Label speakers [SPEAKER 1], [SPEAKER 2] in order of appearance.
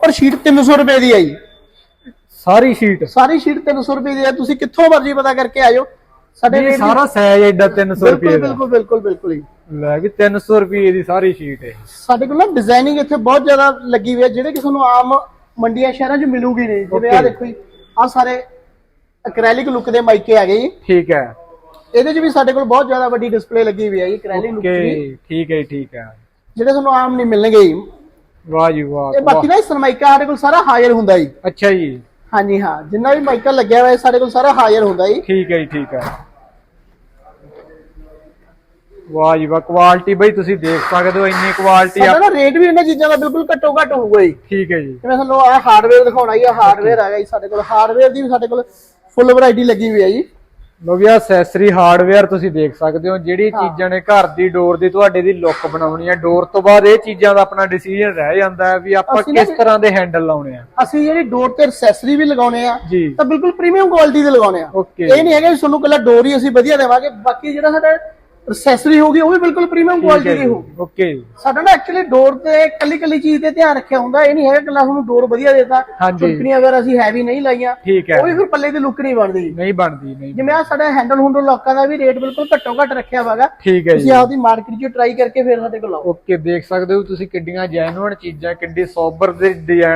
[SPEAKER 1] ਪਰ ਸ਼ੀਟ 300 ਰੁਪਏ ਦੀ ਆਈ।
[SPEAKER 2] ਸਾਰੀ ਸ਼ੀਟ
[SPEAKER 1] ਸਾਰੀ ਸ਼ੀਟ 300 ਰੁਪਏ ਦੀ ਹੈ ਤੁਸੀਂ ਕਿੱਥੋਂ ਮਰਜ਼ੀ ਪਤਾ ਕਰਕੇ ਆਇਓ। ਸਾਡੇ
[SPEAKER 2] ਇਹ ਸਾਰਾ ਸਾਈਜ਼ ਐਡਾ 300 ਰੁਪਏ ਦਾ।
[SPEAKER 1] ਬਿਲਕੁਲ ਬਿਲਕੁਲ ਬਿਲਕੁਲ ਜੀ।
[SPEAKER 2] ਲੈ ਵੀ 300 ਰੁਪਏ ਦੀ ਸਾਰੀ ਸ਼ੀਟ ਹੈ।
[SPEAKER 1] ਸਾਡੇ ਕੋਲ ਨਾ ਡਿਜ਼ਾਈਨਿੰਗ ਇੱਥੇ ਬਹੁਤ ਜ਼ਿਆਦਾ ਲੱਗੀ ਹੋਈ ਹੈ ਜਿਹੜੇ ਕਿ ਤੁਹਾਨੂੰ ਆਮ ਮੰਡੀਆਂ ਸ਼ਹਿਰਾਂ 'ਚ ਮਿਲੂਗੀ ਨਹੀਂ। ਜਿਵੇਂ
[SPEAKER 2] Okay.
[SPEAKER 1] ਦੇਖੋ ਜੀ ਆਹ ਸਾਰੇ ਐਕ੍ਰੈਲਿਕ ਲੁੱਕ ਦੇ ਮਾਈਕੇ ਆ ਗਏ ਜੀ।
[SPEAKER 2] ਠੀਕ ਹੈ।
[SPEAKER 1] ਇਹਦੇ 'ਚ ਵੀ ਸਾਡੇ ਕੋਲ ਬਹੁਤ ਜ਼ਿਆਦਾ ਵੱਡੀ ਡਿਸਪਲੇ ਲੱਗੀ ਹੋਈ ਹੈ ਜੀ ਐਕ੍ਰੈਲਿਕ ਲੁੱਕ ਦੀ।
[SPEAKER 2] ਠੀਕ ਹੈ ਠੀਕ ਹੈ।
[SPEAKER 1] ਜਿਹੜੇ ਤੁਹਾਨੂੰ ਆਮ ਨਹੀਂ ਮਿਲਣਗੇ ਜੀ।
[SPEAKER 2] ਵਾਹ ਜੀ ਵਾਹ
[SPEAKER 1] ਇਹ ਬਾਕੀ ਨਾ ਇਹ ਸਰਮਾਈਕਾ ਸਾਡੇ ਕੋਲ ਸਾਰਾ ਹਾਇਰ ਹੁੰਦਾ ਜੀ।
[SPEAKER 2] ਅੱਛਾ ਜੀ।
[SPEAKER 1] ਹਾਂਜੀ ਹਾਂ ਜਿੰਨਾ ਵੀ ਮਾਈਕਾ ਲੱਗਿਆ ਹੋਇਆ ਸਾਡੇ ਕੋਲ ਸਾਰਾ ਹਾਇਰ ਹੁੰਦਾ ਜੀ।
[SPEAKER 2] ਠੀਕ ਹੈ ਜੀ ਠੀਕ ਹੈ। ਵਾਹ ਜੀ ਵਾਹ ਕੁਆਲਿਟੀ ਬਈ ਤੁਸੀਂ ਦੇਖ ਸਕਦੇ ਹੋ ਇੰਨੀ ਕੁਆਲਿਟੀ
[SPEAKER 1] ਸਾਡਾ
[SPEAKER 2] ਆ।
[SPEAKER 1] ਨਾ ਰੇਟ ਵੀ ਇਹਨਾਂ ਚੀਜ਼ਾਂ ਦਾ ਬਿਲਕੁਲ ਘੱਟੋ ਘੱਟ ਹੋਊਗਾ ਜੀ।
[SPEAKER 2] ਠੀਕ ਹੈ ਜੀ।
[SPEAKER 1] ਜਿਵੇਂ ਤੁਹਾਨੂੰ ਆਹ ਹਾਰਡਵੇਅਰ ਦਿਖਾਉਣਾ ਜੀ ਆਹ ਹਾਰਡਵੇਅਰ ਹੈਗਾ ਜੀ ਸਾਡੇ ਕੋਲ। ਹਾਰਡਵੇਅਰ ਦੀ ਵੀ ਸਾਡੇ ਕੋਲ ਫੁੱਲ ਵੈਰਾਈਟੀ ਲੱਗੀ ਹੋਈ ਹੈ ਜੀ।
[SPEAKER 2] ਲੋ ਵੀ ਐਕਸੈਸਰੀ ਹਾਰਡਵੇਅਰ ਤੁਸੀਂ ਦੇਖ ਸਕਦੇ ਹੋ ਜਿਹੜੀ ਚੀਜ਼ਾਂ ਨੇ ਘਰ ਦੀ ਡੋਰ ਦੀ ਤੁਹਾਡੇ ਦੀ ਲੁੱਕ ਬਣਾਉਣੀ ਹੈ ਡੋਰ ਤੋਂ ਬਾਅਦ ਇਹ ਚੀਜ਼ਾਂ ਦਾ ਆਪਣਾ ਡਿਸੀਜਨ ਰਹਿ ਜਾਂਦਾ ਹੈ ਵੀ ਆਪਾਂ
[SPEAKER 1] ਅਸੀਂ ਨਾ
[SPEAKER 2] ਕਿਸ ਤਰ੍ਹਾਂ ਦੇ ਹੈਂਡਲ ਲਾਉਣੇ ਆ।
[SPEAKER 1] ਅਸੀਂ ਜਿਹੜੀ ਡੋਰ ਤੇ ਐਕਸੈਸਰੀ ਵੀ ਲਗਾਉਣੇ ਆ
[SPEAKER 2] ਜੀ।
[SPEAKER 1] ਤਾਂ ਬਿਲਕੁਲ ਪ੍ਰੀਮੀਅਮ ਕੁਆਲਿਟੀ ਦੇ ਲਗਾਉਣੇ ਆ। ਇਹ ਨਹੀਂ ਹੈਗਾ ਵੀ ਤੁਹਾਨੂੰ ਕੱਲਾ ਡੋਰ ਹੀ ਅਸੀਂ ਵਧੀਆ ਦੇਵਾਂਗੇ ਬਾਕੀ ਜਿਹੜਾ ਸਾਡਾ ਐਕਸੈਸਰੀ ਹੋਗੀ ਉਹ ਵੀ ਬਿਲਕੁਲ ਪ੍ਰੀਮੀਅਮ ਕੁਆਲਿਟੀ ਦੀ ਹੋਊਗੀ।
[SPEAKER 2] ਓਕੇ
[SPEAKER 1] ਸਾਡਾ ਨਾ ਐਕਚੁਅਲੀ ਡੋਰ ਤੇ ਕੱਲੀ ਕੱਲੀ ਚੀਜ਼ ਤੇ ਧਿਆਨ ਰੱਖਿਆ ਹੁੰਦਾ ਇਹ ਨਹੀਂ ਹੈਗਾ ਕਿ ਤੁਹਾਨੂੰ ਡੋਰ ਵਧੀਆ ਦੇਤਾ
[SPEAKER 2] ਹਾਂਜੀ।
[SPEAKER 1] ਚੁਟਕੀਆਂ ਅਗਰ ਅਸੀਂ ਹੈਵੀ ਨਹੀਂ ਲਾਈਆਂ ਉਹ ਵੀ ਫਿਰ ਪੱਲੇ ਦੀ ਲੁੱਕ ਨਹੀਂ ਬਣਦੀ।
[SPEAKER 2] ਨਹੀਂ ਬਣਦੀ ਨਹੀਂ
[SPEAKER 1] ਜਿਵੇਂ ਆ ਸਾਡਾ ਹੈਂਡਲ ਹੁੰਡਲ ਲੋਕਾਂ ਦਾ ਵੀ ਰੇਟ ਬਿਲਕੁਲ ਘੱਟੋ ਘੱਟ ਰੱਖਿਆ ਹੋਗਾ
[SPEAKER 2] ਠੀਕ ਹੈ ਜੀ।
[SPEAKER 1] ਤੁਸੀਂ ਆਪਦੀ ਮਾਰਕੀਟ 'ਚ ਟਰਾਈ ਕਰਕੇ ਫਿਰ ਸਾਡੇ ਕੋਲ ਆਓ।
[SPEAKER 2] ਓਕੇ ਦੇਖ ਸਕਦੇ ਹੋ ਤੁਸੀਂ ਕਿੱਡੀਆਂ ਜੈਨੂਇਨ ਚੀਜ਼ਾਂ ਕਿੱਡੀ ਸੋਬਰ ਦੇ ਡਿਜ਼ਾਈਨ